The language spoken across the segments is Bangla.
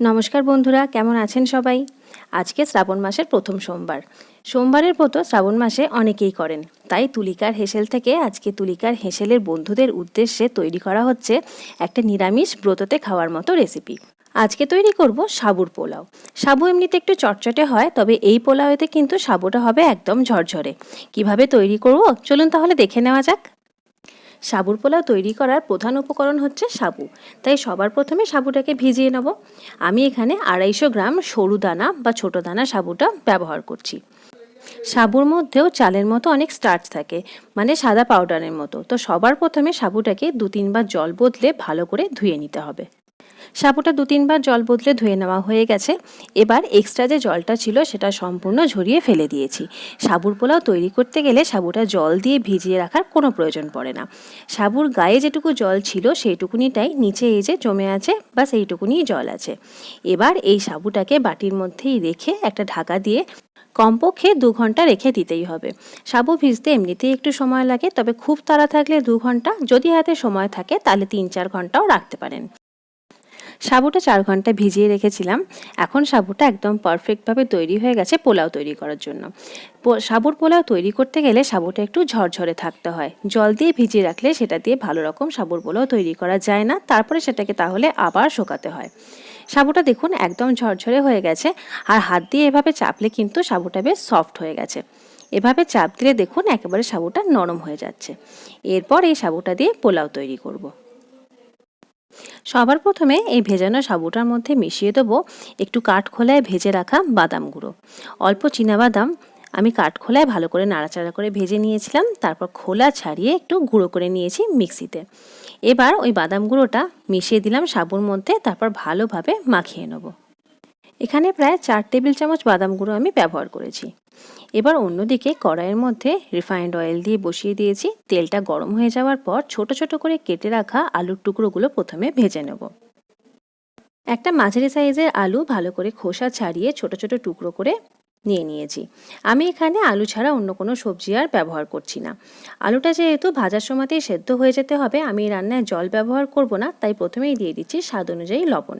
নমস্কার বন্ধুরা, কেমন আছেন সবাই? আজকে শ্রাবণ মাসের প্রথম সোমবার। সোমবারের ব্রত শ্রাবণ মাসে অনেকেই করেন। তাই তুলিকার হেসেল থেকে আজকে তুলিকার হেসেলের বন্ধুদের উদ্দেশ্যে তৈরি করা হচ্ছে একটা নিরামিষ ব্রততে খাওয়ার মতো রেসিপি। আজকে তৈরি করব সাবুর পোলাও। সাবু এমনিতে একটু চটচটে হয়, তবে এই পোলাওতে কিন্তু সাবুটা হবে একদম ঝরঝরে। কীভাবে তৈরি করব? চলুন তাহলে দেখে নেওয়া যাক। সাবুর পোলাও তৈরি করার প্রধান উপকরণ হচ্ছে সাবু। তাই সবার প্রথমে সাবুটাকে ভিজিয়ে নেব। আমি এখানে আড়াইশো গ্রাম সরু দানা বা ছোট দানা সাবুটা ব্যবহার করছি। সাবুর মধ্যেও চালের মতো অনেক স্টার্চ থাকে মানে সাদা পাউডারের মতো। তো সবার প্রথমে সাবুটাকে দু তিনবার জল বদলে ভালো করে ধুয়ে নিতে হবে। সাবুটা দু তিনবার জল বদলে ধুয়ে নেওয়া হয়ে গেছে। এবার এক্সট্রা যে জলটা ছিল সেটা সম্পূর্ণ ঝরিয়ে ফেলে দিয়েছি। সাবুর পোলাও তৈরি করতে গেলে সাবুটা জল দিয়ে ভিজিয়ে রাখার কোনো প্রয়োজন পড়ে না। সাবুর গায়ে যেটুকু জল ছিল সেইটুকুনিটাই নিচে এই যে জমে আছে বা সেইটুকুনি জল আছে। এবার এই সাবুটাকে বাটির মধ্যেই রেখে একটা ঢাকা দিয়ে কমপক্ষে দু ঘণ্টা রেখে দিতেই হবে। সাবু ভিজতে এমনিতেই একটু সময় লাগে, তবে খুব তাড়া থাকলে দু ঘণ্টা, যদি হাতে সময় থাকে তাহলে তিন চার ঘন্টাও রাখতে পারেন। সাবুটা চার ঘণ্টা ভিজিয়ে রেখেছিলাম। এখন সাবুটা একদম পারফেক্টভাবে তৈরি হয়ে গেছে পোলাও তৈরি করার জন্য। সাবুর পোলাও তৈরি করতে গেলে সাবুটা একটু ঝরঝরে থাকতে হয়। জল দিয়ে ভিজিয়ে রাখলে সেটা দিয়ে ভালো রকম সাবুর পোলাও তৈরি করা যায় না। তারপরে সেটাকে তাহলে আবার শোকাতে হয়। সাবুটা দেখুন একদম ঝরঝরে হয়ে গেছে। আর হাত দিয়ে এভাবে চাপলে কিন্তু সাবুটা বেশ সফট হয়ে গেছে। এভাবে চাপ দিলে দেখুন একেবারে সাবুটা নরম হয়ে যাচ্ছে। এরপর এই সাবুটা দিয়ে পোলাও তৈরি করব। সবার প্রথমে এই ভেজানো সাবুটার মধ্যে মিশিয়ে দেবো একটু কাঠখোলায় ভেজে রাখা বাদাম গুঁড়ো। অল্প বাদাম আমি কাঠখোলায় ভালো করে নাড়াচাড়া করে ভেজে নিয়েছিলাম, তারপর খোলা ছাড়িয়ে একটু গুঁড়ো করে নিয়েছি মিক্সিতে। এবার ওই বাদাম গুঁড়োটা মিশিয়ে দিলাম সাবুর মধ্যে, তারপর ভালোভাবে মাখিয়ে নেব। এখানে প্রায় চার টেবিল চামচ বাদাম গুঁড়ো আমি ব্যবহার করেছি। এবার অন্যদিকে কড়াইয়ের মধ্যে রিফাইন্ড অয়েল দিয়ে বসিয়ে দিয়েছি। তেলটা গরম হয়ে যাওয়ার পর ছোট ছোট করে কেটে রাখা আলুর টুকরোগুলো প্রথমে ভেজে নেব। একটা মাঝারি সাইজের আলু ভালো করে খোসা ছাড়িয়ে ছোট ছোট টুকরো করে নিয়ে নিয়েছি। আমি এখানে আলু ছাড়া অন্য কোনো সবজি আর ব্যবহার করছি না। আলুটা যেহেতু ভাজার সময়তেই সেদ্ধ হয়ে যেতে হবে, আমি রান্নায় জল ব্যবহার করব না, তাই প্রথমেই দিয়ে দিচ্ছি স্বাদ অনুযায়ী লবণ।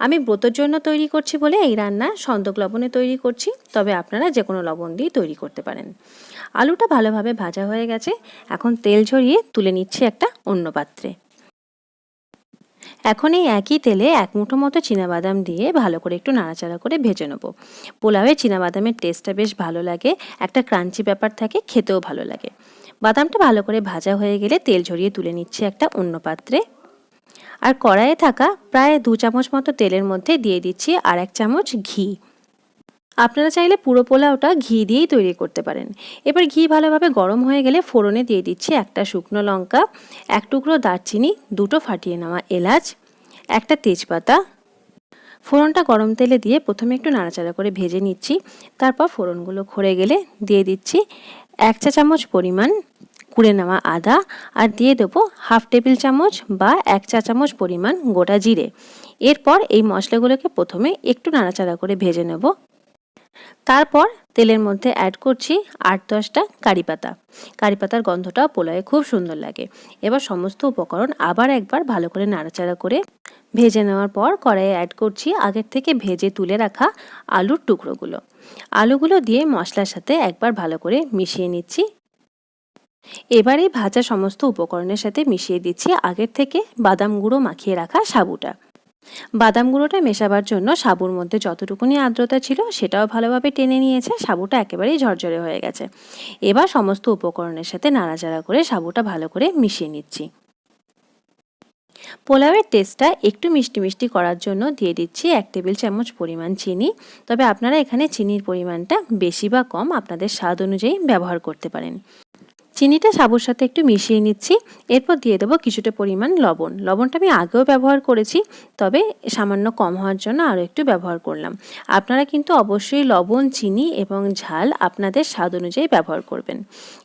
আমি ব্রতর জন্য তৈরি করছি বলে এই রান্না সন্দক লবণে তৈরি করছি, তবে আপনারা যে কোনো লবণ দিয়ে তৈরি করতে পারেন। আলুটা ভালোভাবে ভাজা হয়ে গেছে, এখন তেল ঝরিয়ে তুলে নিচ্ছি একটা অন্য পাত্রে। এখন এই একই তেলে এক মুঠো মতো বাদাম দিয়ে ভালো করে একটু নাড়াচাড়া করে ভেজে নেব। পোলাওয়ে বাদামের টেস্টটা বেশ ভালো লাগে, একটা ক্রাঞ্চি ব্যাপার থাকে, খেতেও ভালো লাগে। বাদামটা ভালো করে ভাজা হয়ে গেলে তেল ঝরিয়ে তুলে নিচ্ছে একটা অন্য পাত্রে। আর কড়াইয়ে থাকা প্রায় দু চামচ মতো তেলের মধ্যে দিয়ে দিচ্ছি আর এক চামচ ঘি। আপনারা চাইলে পুরো পোলাওটা ঘি দিয়েই তৈরি করতে পারেন। এবার ঘি ভালোভাবে গরম হয়ে গেলে ফোড়নে দিয়ে দিচ্ছি একটা শুকনো লঙ্কা, এক টুকরো দারচিনি, দুটো ফাটিয়ে নেওয়া এলাচ, একটা তেজপাতা। ফোড়নটা গরম তেলে দিয়ে প্রথমে একটু নাড়াচাড়া করে ভেজে নিচ্ছি। তারপর ফোড়নগুলো খড়ে গেলে দিয়ে দিচ্ছি এক চা চামচ পরিমাণ কুড়ে নেওয়া আদা আর দিয়ে দেবো হাফ টেবিল চামচ বা এক চা চামচ পরিমাণ গোটা জিরে। এরপর এই মশলাগুলোকে প্রথমে একটু নাড়াচাড়া করে ভেজে নেব। তারপর তেলের মধ্যে অ্যাড করছি আট দশটা কারি পাতা। কারি পাতার গন্ধটাও পোলায় খুব সুন্দর লাগে। এবার সমস্ত উপকরণ আবার একবার ভালো করে নাড়াচাড়া করে ভেজে নেওয়ার পর কড়াইয়ে অ্যাড করছি আগের থেকে ভেজে তুলে রাখা আলুর টুকরোগুলো। আলুগুলো দিয়ে মশলার সাথে একবার ভালো করে মিশিয়ে নিচ্ছি। এবারে ভাজা সমস্ত উপকরণের সাথে মিশিয়ে দিচ্ছি আগের থেকে বাদাম গুঁড়ো মাখিয়ে রাখা সাবুটা। বাদাম গুঁড়োটা মেশাবার জন্য সাবুর মধ্যে যতটুকুনি আর্দ্রতা ছিল সেটাও ভালোভাবে টেনে নিয়েছে, সাবুটা একেবারেই ঝরঝরে হয়ে গেছে। এবার সমস্ত উপকরণের সাথে নাড়াচাড়া করে সাবুটা ভালো করে মিশিয়ে নিচ্ছি। পোলাওয়ের টেস্টটা একটু মিষ্টি মিষ্টি করার জন্য দিয়ে দিচ্ছি এক টেবিল চামচ পরিমাণ চিনি। তবে আপনারা এখানে চিনির পরিমাণটা বেশি বা কম আপনাদের স্বাদ অনুযায়ী ব্যবহার করতে পারেন। চিনিটা সাবুর সাথে একটু মিশিয়ে নিচ্ছি। এরপর দিয়ে দেবো কিছুটা পরিমাণ লবণ। লবণটা আমি আগেও ব্যবহার করেছি, তবে সামান্য কম হওয়ার জন্য আরও একটু ব্যবহার করলাম। আপনারা কিন্তু অবশ্যই লবণ, চিনি এবং ঝাল আপনাদের স্বাদ অনুযায়ী ব্যবহার করবেন।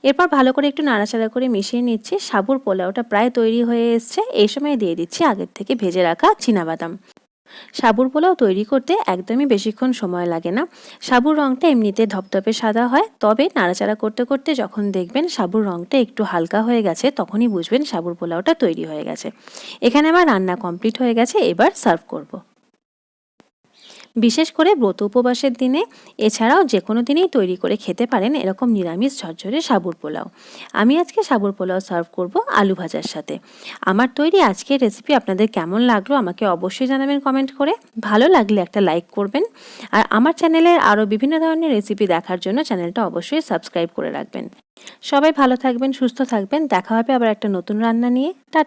এরপর ভালো করে একটু নাড়াচাড়া করে মিশিয়ে নিচ্ছি। সাবুর পোলাওটা প্রায় তৈরি হয়ে এসছে। এই সময় দিয়ে দিচ্ছি আগের থেকে ভেজে রাখা বাদাম সাবুর পোলাও তৈরি করতে একদমই বেশিক্ষণ সময় লাগে না সাবুর রঙটা এমনিতে ধপধপে সাদা হয়, তবে নাড়াচাড়া করতে করতে যখন দেখবেন সাবুর রঙটা একটু হালকা হয়ে গেছে, তখনই বুঝবেন সাবুর পোলাওটা তৈরি হয়ে গেছে এখানে আমার রান্না কমপ্লিট হয়ে গেছে, এবার সার্ভ করব। বিশেষ করে ব্রত উপবাসের দিনে। এছাড়াও যে কোনো দিনেই তৈরি করে খেতে পারেন এরকম নিরামিষ ঝরঝরে সাবুর পোলাও। আমি আজকে সাবুর পোলাও সার্ভ করব আলু ভাজার সাথে। আমার তৈরি আজকের রেসিপি আপনাদের কেমন লাগল আমাকে অবশ্যই জানাবেন কমেন্ট করে। ভালো লাগলে একটা লাইক করবেন। আর আমার চ্যানেলের আরও বিভিন্ন ধরনের রেসিপি দেখার জন্য চ্যানেলটা অবশ্যই সাবস্ক্রাইব করে রাখবেন। সবাই ভালো থাকবেন, সুস্থ থাকবেন। দেখা হবে আবার একটা নতুন রান্না নিয়ে। টাটা।